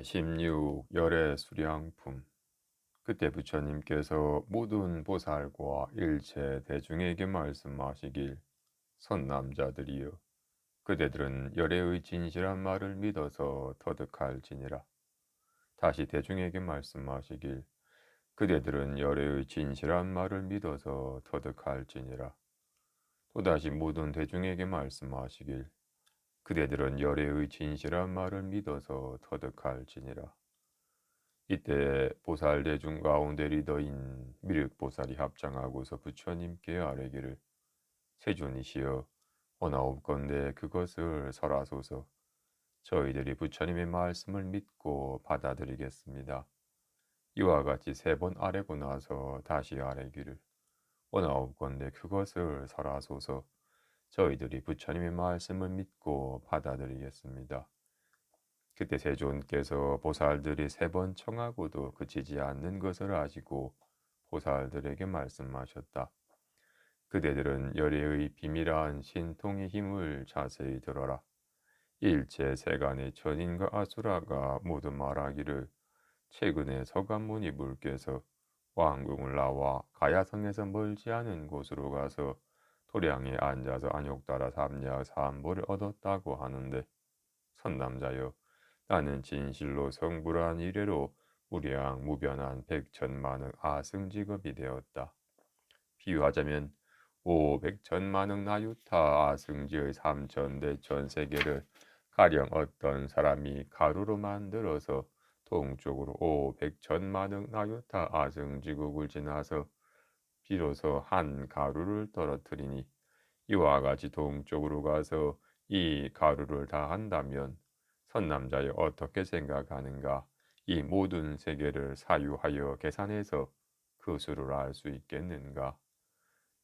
제16 열애 수량품. 그때 부처님께서 모든 보살과 일체 대중에게 말씀하시길 선남자들이여 그대들은 열애의 진실한 말을 믿어서 터득할지니라. 다시 대중에게 말씀하시길 그대들은 열애의 진실한 말을 믿어서 터득할지니라. 또다시 모든 대중에게 말씀하시길 그대들은 열애의 진실한 말을 믿어서 터득할지니라. 이때 보살 대중 가운데 리더인 미륵보살이 합장하고서 부처님께 아뢰기를 세존이시여 원하옵건대 그것을 설하소서 저희들이 부처님의 말씀을 믿고 받아들이겠습니다. 이와 같이 세 번 아뢰고 나서 다시 아뢰기를 원하옵건대 그것을 설하소서 저희들이 부처님의 말씀을 믿고 받아들이겠습니다. 그때 세존께서 보살들이 세 번 청하고도 그치지 않는 것을 아시고 보살들에게 말씀하셨다. 그대들은 열애의 비밀한 신통의 힘을 자세히 들어라. 일체 세간의 천인과 아수라가 모두 말하기를 최근에 서간문이 불께서 왕궁을 나와 가야성에서 멀지 않은 곳으로 가서 토량에 앉아서 안욕 따라 삼냐 삼보를 얻었다고 하는데 선남자여 나는 진실로 성불한 이래로 무량 무변한 백천만억 아승직업이 되었다. 비유하자면 오백천만억 나유타 아승지의 삼천대천 세계를 가령 어떤 사람이 가루로 만들어서 동쪽으로 오백천만억 나유타 아승지국을 지나서 비로소 한 가루를 떨어뜨리니 이와 같이 동쪽으로 가서 이 가루를 다 한다면 선남자여 어떻게 생각하는가? 이 모든 세계를 사유하여 계산해서 그 수를 알 수 있겠는가?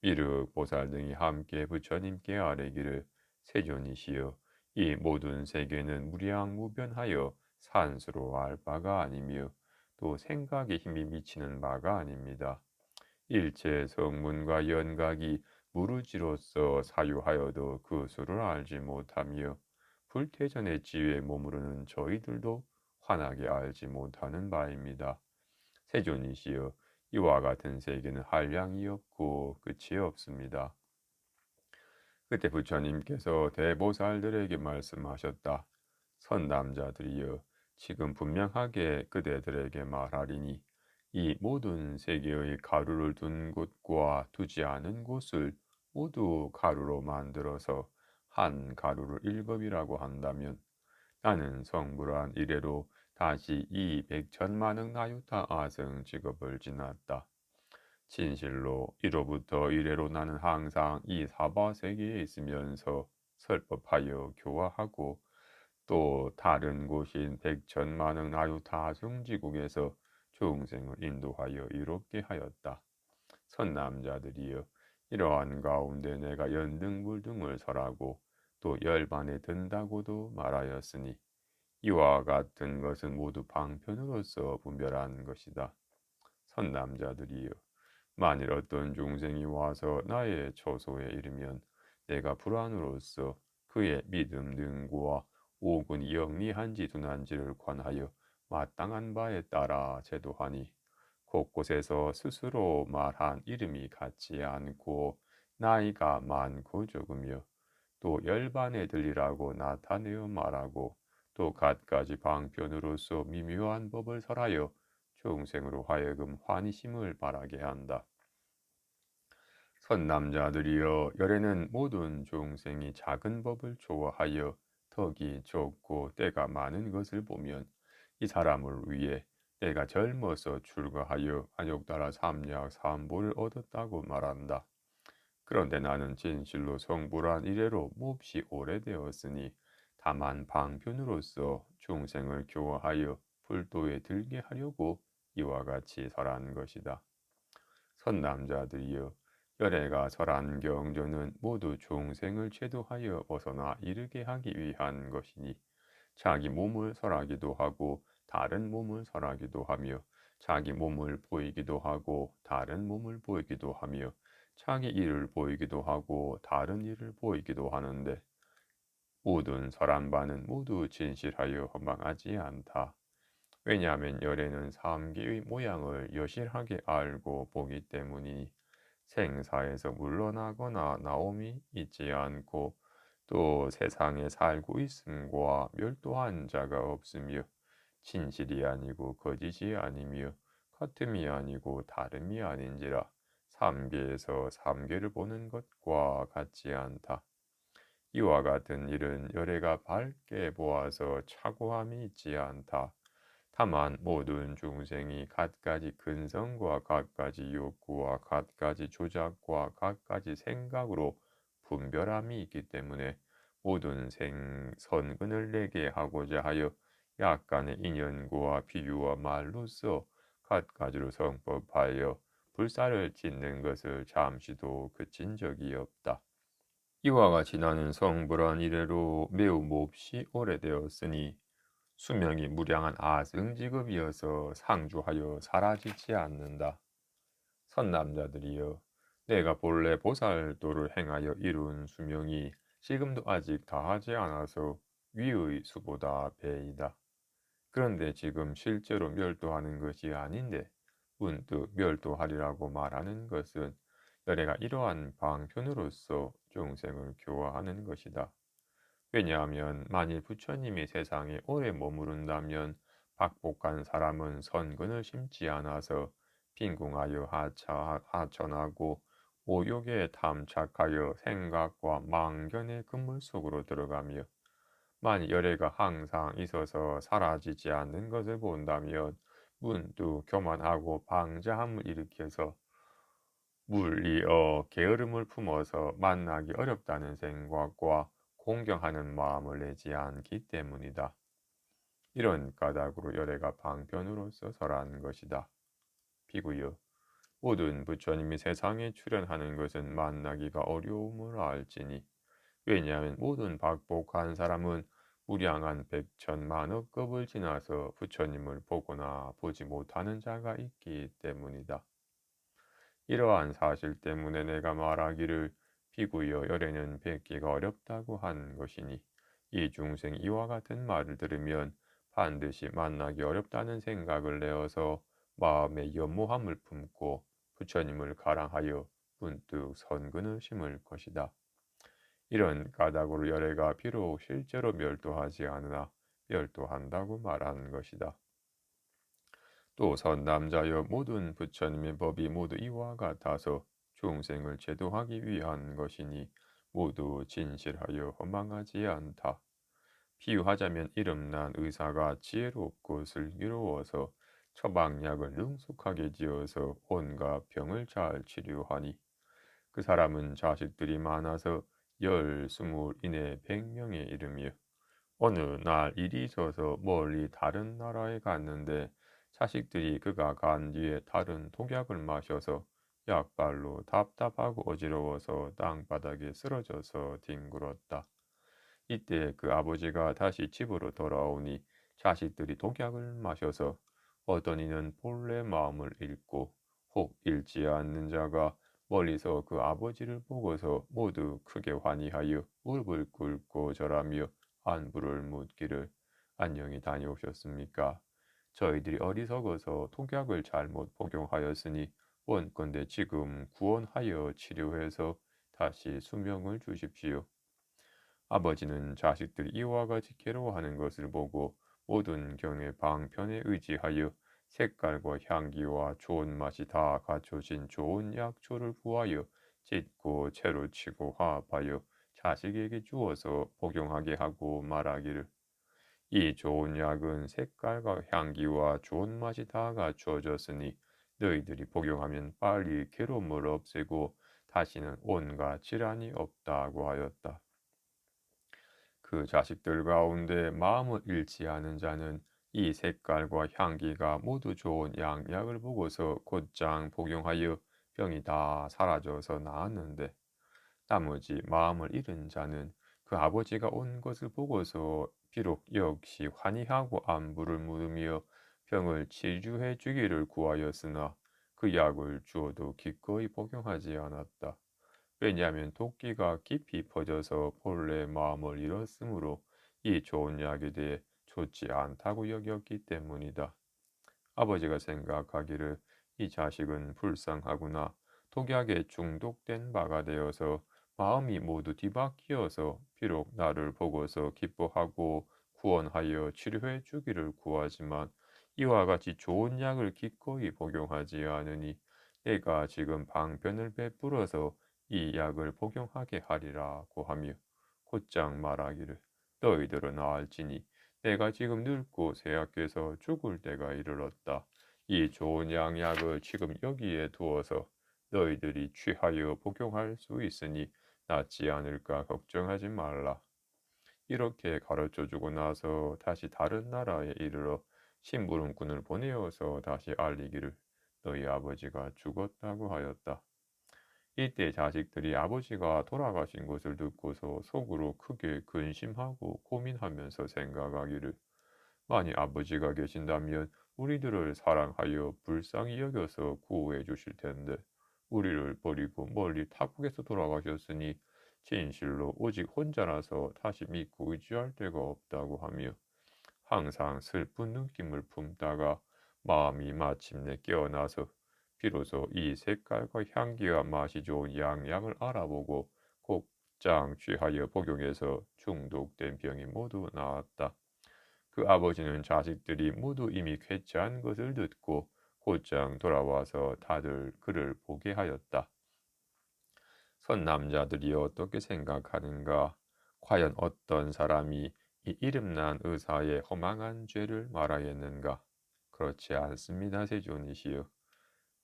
미륵 보살 등이 함께 부처님께 아뢰기를 세존이시여 이 모든 세계는 무량무변하여 산수로 알 바가 아니며 또 생각에 힘이 미치는 바가 아닙니다. 일체 성문과 연각이 무르지로서 사유하여도 그 수를 알지 못하며 불태전의 지위에 머무르는 저희들도 환하게 알지 못하는 바입니다. 세존이시여 이와 같은 세계는 한량이 없고 끝이 없습니다. 그때 부처님께서 대보살들에게 말씀하셨다. 선남자들이여 지금 분명하게 그대들에게 말하리니 이 모든 세계의 가루를 둔 곳과 두지 않은 곳을 모두 가루로 만들어서 한 가루를 일곱이라고 한다면 나는 성불한 이래로 다시 이 백천만억 나유타 아성 직업을 지났다. 진실로 이로부터 이래로 나는 항상 이 사바 세계에 있으면서 설법하여 교화하고 또 다른 곳인 백천만억 나유타 성지국에서 중생을 인도하여 이롭게 하였다. 선남자들이여 이러한 가운데 내가 연등불등을 설하고 또 열반에 든다고도 말하였으니 이와 같은 것은 모두 방편으로서 분별한 것이다. 선남자들이여 만일 어떤 중생이 와서 나의 처소에 이르면 내가 불안으로서 그의 믿음 등과 오군 영리한지 둔한지를 관하여 마땅한 바에 따라 제도하니 곳곳에서 스스로 말한 이름이 같지 않고 나이가 많고 적으며 또 열반에 들리라고 나타내어 말하고 또 갖가지 방편으로서 미묘한 법을 설하여 중생으로 하여금 환희심을 바라게 한다. 선남자들이여 열에는 모든 중생이 작은 법을 좋아하여 덕이 좋고 때가 많은 것을 보면 이 사람을 위해 내가 젊어서 출가하여 안욕 따라 삼약 삼보를 얻었다고 말한다. 그런데 나는 진실로 성불한 이래로 몹시 오래되었으니 다만 방편으로서 중생을 교화하여 불도에 들게 하려고 이와 같이 설한 것이다. 선남자들이여 열애가 설한 경전은 모두 중생을 제도하여 벗어나 이르게 하기 위한 것이니 자기 몸을 설하기도 하고 다른 몸을 설하기도 하며 자기 몸을 보이기도 하고 다른 몸을 보이기도 하며 자기 일을 보이기도 하고 다른 일을 보이기도 하는데 모든 설한 바는 모두 진실하여 허망하지 않다. 왜냐하면 열에는 삼기의 모양을 여실하게 알고 보기 때문이니 생사에서 물러나거나 나옴이 있지 않고 또 세상에 살고 있음과 멸도한 자가 없으며 진실이 아니고 거짓이 아니며 같음이 아니고 다름이 아닌지라 삼계에서 삼계를 보는 것과 같지 않다. 이와 같은 일은 열애가 밝게 보아서 차고함이 있지 않다. 다만 모든 중생이 갖가지 근성과 갖가지 욕구와 갖가지 조작과 갖가지 생각으로 분별함이 있기 때문에 모든 생 선근을 내게 하고자 하여 약간의 인연구와 비유와 말로써 갖가지로 성법하여 불사를 짓는 것을 잠시도 그친 적이 없다. 이와 같이 나는 성불한 이래로 매우 몹시 오래되었으니 수명이 무량한 아승직업이어서 상주하여 사라지지 않는다. 선남자들이여 내가 본래 보살도를 행하여 이룬 수명이 지금도 아직 다하지 않아서 위의 수보다 배이다. 그런데 지금 실제로 멸도하는 것이 아닌데 문득 멸도하리라고 말하는 것은 열애가 이러한 방편으로서 중생을 교화하는 것이다. 왜냐하면 만일 부처님이 세상에 오래 머무른다면 박복한 사람은 선근을 심지 않아서 빈궁하여 하차, 하천하고 오욕에 탐착하여 생각과 망견의 그물 속으로 들어가며 만일 열애가 항상 있어서 사라지지 않는 것을 본다면 문득 교만하고 방자함을 일으켜서 물리어 게으름을 품어서 만나기 어렵다는 생각과 공경하는 마음을 내지 않기 때문이다. 이런 까닭으로 열애가 방편으로서 설한 것이다. 비구여 모든 부처님이 세상에 출현하는 것은 만나기가 어려움을 알지니 왜냐하면 모든 박복한 사람은 무량한 백천만억급을 지나서 부처님을 보거나 보지 못하는 자가 있기 때문이다. 이러한 사실 때문에 내가 말하기를 비구여 열에는 뵙기가 어렵다고 한 것이니 이 중생 이와 같은 말을 들으면 반드시 만나기 어렵다는 생각을 내어서 마음의 연모함을 품고 부처님을 가랑하여 문득 선근을 심을 것이다. 이런 까닭으로 열애가 비록 실제로 멸도하지 않으나 멸도한다고 말하는 것이다. 또 선남자여 모든 부처님의 법이 모두 이와 같아서 중생을 제도하기 위한 것이니 모두 진실하여 허망하지 않다. 비유하자면 이름난 의사가 지혜롭고 슬기로워서 처방약을 능숙하게 지어서 온갖 병을 잘 치료하니 그 사람은 자식들이 많아서 열, 스물 이내 백명에 이르며 어느 날 일이 있어서 멀리 다른 나라에 갔는데 자식들이 그가 간 뒤에 다른 독약을 마셔서 약발로 답답하고 어지러워서 땅바닥에 쓰러져서 뒹굴었다. 이때 그 아버지가 다시 집으로 돌아오니 자식들이 독약을 마셔서 어떤 이는 본래 마음을 잃고 혹 잃지 않는 자가 멀리서 그 아버지를 보고서 모두 크게 환희하여 무릎을 꿇고 절하며 안부를 묻기를 안녕히 다녀오셨습니까? 저희들이 어리석어서 독약을 잘못 복용하였으니 원건대 지금 구원하여 치료해서 다시 수명을 주십시오. 아버지는 자식들이 이와 같이 괴로워하는 것을 보고 모든 경의 방편에 의지하여 색깔과 향기와 좋은 맛이 다 갖춰진 좋은 약초를 구하여 찢고 채로 치고 화합하여 자식에게 주어서 복용하게 하고 말하기를 이 좋은 약은 색깔과 향기와 좋은 맛이 다 갖추어졌으니 너희들이 복용하면 빨리 괴로움을 없애고 다시는 온갖 질환이 없다고 하였다. 그 자식들 가운데 마음을 잃지 않은 자는 이 색깔과 향기가 모두 좋은 양약을 보고서 곧장 복용하여 병이 다 사라져서 나았는데 나머지 마음을 잃은 자는 그 아버지가 온 것을 보고서 비록 역시 환희하고 안부를 물으며 병을 치유해 주기를 구하였으나 그 약을 주어도 기꺼이 복용하지 않았다. 왜냐하면 도끼가 깊이 퍼져서 본래 마음을 잃었으므로 이 좋은 약에 대해 좋지 않다고 여겼기 때문이다. 아버지가 생각하기를 이 자식은 불쌍하구나. 독약에 중독된 바가 되어서 마음이 모두 뒤바뀌어서 비록 나를 보고서 기뻐하고 구원하여 치료해 주기를 구하지만 이와 같이 좋은 약을 기꺼이 복용하지 않으니 내가 지금 방편을 베풀어서 이 약을 복용하게 하리라고 하며 곧장 말하기를 너희들은 알지니 내가 지금 늙고 쇠약해서 죽을 때가 이르렀다. 이 좋은 양약을 지금 여기에 두어서 너희들이 취하여 복용할 수 있으니 낫지 않을까 걱정하지 말라. 이렇게 가르쳐 주고 나서 다시 다른 나라에 이르러 심부름꾼을 보내어서 다시 알리기를 너희 아버지가 죽었다고 하였다. 이때 자식들이 아버지가 돌아가신 것을 듣고서 속으로 크게 근심하고 고민하면서 생각하기를 만약 아버지가 계신다면 우리들을 사랑하여 불쌍히 여겨서 구호해 주실 텐데 우리를 버리고 멀리 타국에서 돌아가셨으니 진실로 오직 혼자라서 다시 믿고 의지할 데가 없다고 하며 항상 슬픈 느낌을 품다가 마음이 마침내 깨어나서 비로소 이 색깔과 향기와 맛이 좋은 양양을 알아보고 곧장 취하여 복용해서 중독된 병이 모두 나았다. 그 아버지는 자식들이 모두 이미 쾌차한 것을 듣고 곧장 돌아와서 다들 그를 보게 하였다. 선 남자들이 어떻게 생각하는가? 과연 어떤 사람이 이 이름난 의사의 허망한 죄를 말하였는가? 그렇지 않습니다, 세존이시여.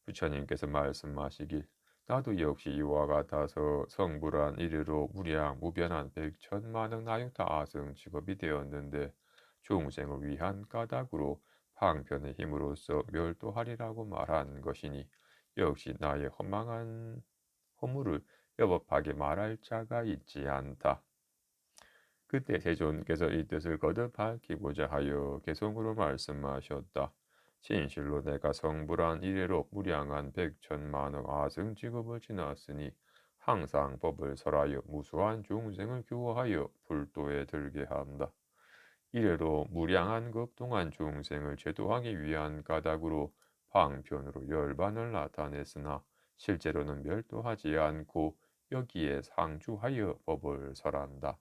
부처님께서 말씀하시길 나도 역시 이와 같아서 성불한 이래로 무량 무변한 백천만억 나육타 아승 직업이 되었는데 중생을 위한 까닭으로 방편의 힘으로써 멸도하리라고 말한 것이니 역시 나의 허망한 허물을 여법하게 말할 자가 있지 않다. 그때 세존께서 이 뜻을 거듭 밝히고자 하여 개성으로 말씀하셨다. 진실로 내가 성불한 이래로 무량한 백천만억 아승 직업을 지났으니 항상 법을 설하여 무수한 중생을 교화하여 불도에 들게 한다. 이래로 무량한 급동안 중생을 제도하기 위한 까닭으로 방편으로 열반을 나타냈으나 실제로는 멸도하지 않고 여기에 상주하여 법을 설한다.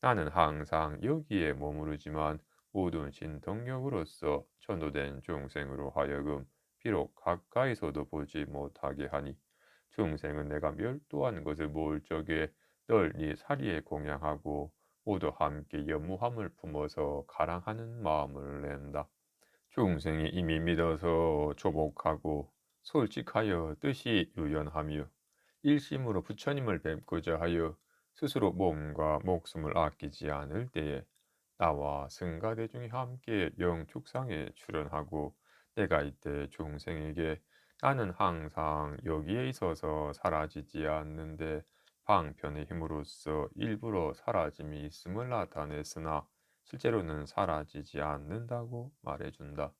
나는 항상 여기에 머무르지만 모든 신통력으로서 전도된 중생으로 하여금 비록 가까이서도 보지 못하게 하니 중생은 내가 멸도한 것을 모을 적에 널리 사리에 공양하고 모두 함께 연무함을 품어서 가랑하는 마음을 낸다. 중생이 이미 믿어서 조복하고 솔직하여 뜻이 유연하며 일심으로 부처님을 뵙고자 하여 스스로 몸과 목숨을 아끼지 않을 때에 나와 승가 대중이 함께 영축상에 출연하고 내가 이때 중생에게 나는 항상 여기에 있어서 사라지지 않는데 방편의 힘으로써 일부러 사라짐이 있음을 나타냈으나 실제로는 사라지지 않는다고 말해준다.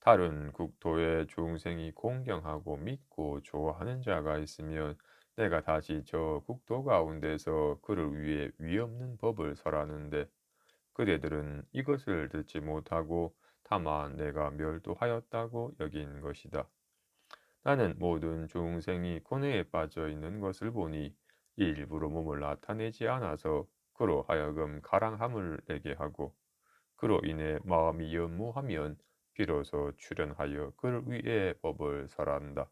다른 국토의 중생이 공경하고 믿고 좋아하는 자가 있으면 내가 다시 저 국토 가운데서 그를 위해 위없는 법을 설하는데 그대들은 이것을 듣지 못하고 다만 내가 멸도하였다고 여긴 것이다. 나는 모든 중생이 고뇌에 빠져 있는 것을 보니 일부러 몸을 나타내지 않아서 그로 하여금 가랑함을 내게 하고 그로 인해 마음이 연무하면 비로소 출현하여 그를 위해 법을 설한다.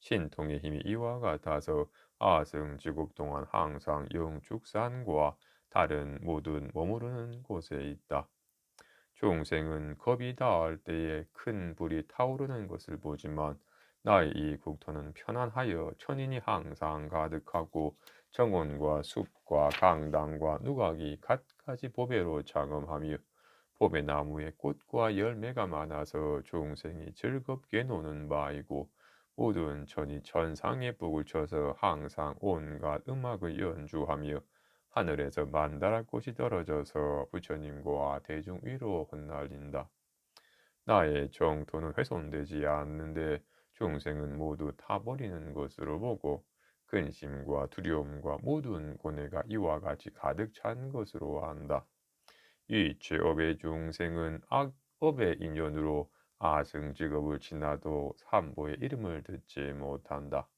신통의 힘이 이와 같아서 아승지국 동안 항상 영축산과 다른 모든 머무르는 곳에 있다. 중생은 겁이 다할 때에 큰 불이 타오르는 것을 보지만 나의 이 국토는 편안하여 천인이 항상 가득하고 정원과 숲과 강당과 누각이 갖가지 보배로 장엄하며 보배 나무에 꽃과 열매가 많아서 중생이 즐겁게 노는 바이고 모든 천이 천상에 북을 쳐서 항상 온갖 음악을 연주하며 하늘에서 만다라 꽃이 떨어져서 부처님과 대중 위로 흩날린다. 나의 정토는 훼손되지 않는데 중생은 모두 타버리는 것으로 보고 근심과 두려움과 모든 고뇌가 이와 같이 가득 찬 것으로 안다. 이 죄업의 중생은 악업의 인연으로 아승 직업을 지나도 삼보의 이름을 듣지 못한다.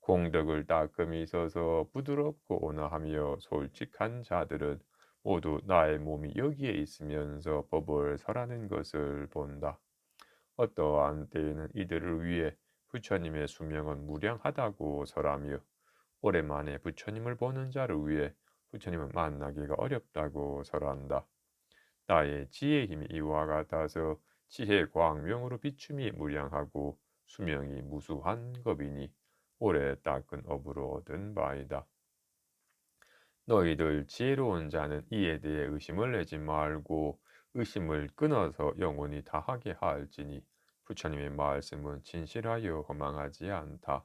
공덕을 닦음이 있어서 부드럽고 온화하며 솔직한 자들은 모두 나의 몸이 여기에 있으면서 법을 설하는 것을 본다. 어떠한 때에는 이들을 위해 부처님의 수명은 무량하다고 설하며 오랜만에 부처님을 보는 자를 위해 부처님을 만나기가 어렵다고 설한다. 나의 지혜 힘이 이와 같아서 지혜 광명으로 비춤이 무량하고 수명이 무수한 법이니 오래 닦은 업으로 얻은 바이다. 너희들 지혜로운 자는 이에 대해 의심을 내지 말고 의심을 끊어서 영원히 다하게 할지니 부처님의 말씀은 진실하여 허망하지 않다.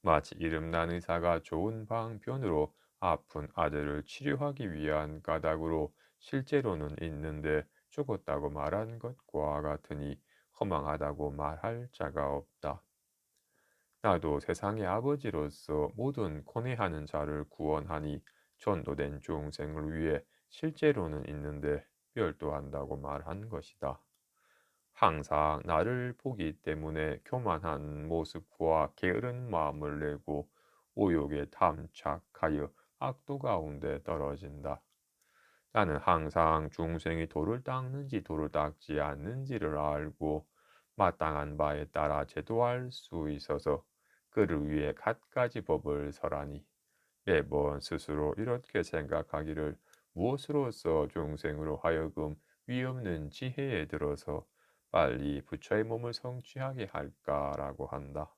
마치 이름난 의사가 좋은 방편으로 아픈 아들을 치료하기 위한 까닭으로 실제로는 있는데 죽었다고 말한 것과 같으니 허망하다고 말할 자가 없다. 나도 세상의 아버지로서 모든 고뇌하는 자를 구원하니 전도된 중생을 위해 실제로는 있는데 별도한다고 말한 것이다. 항상 나를 보기 때문에 교만한 모습과 게으른 마음을 내고 오욕에 탐착하여 악도 가운데 떨어진다. 나는 항상 중생이 돌을 닦는지 돌을 닦지 않는지를 알고 마땅한 바에 따라 제도할 수 있어서 그를 위해 갖가지 법을 설하니 매번 스스로 이렇게 생각하기를 무엇으로서 중생으로 하여금 위없는 지혜에 들어서 빨리 부처의 몸을 성취하게 할까라고 한다.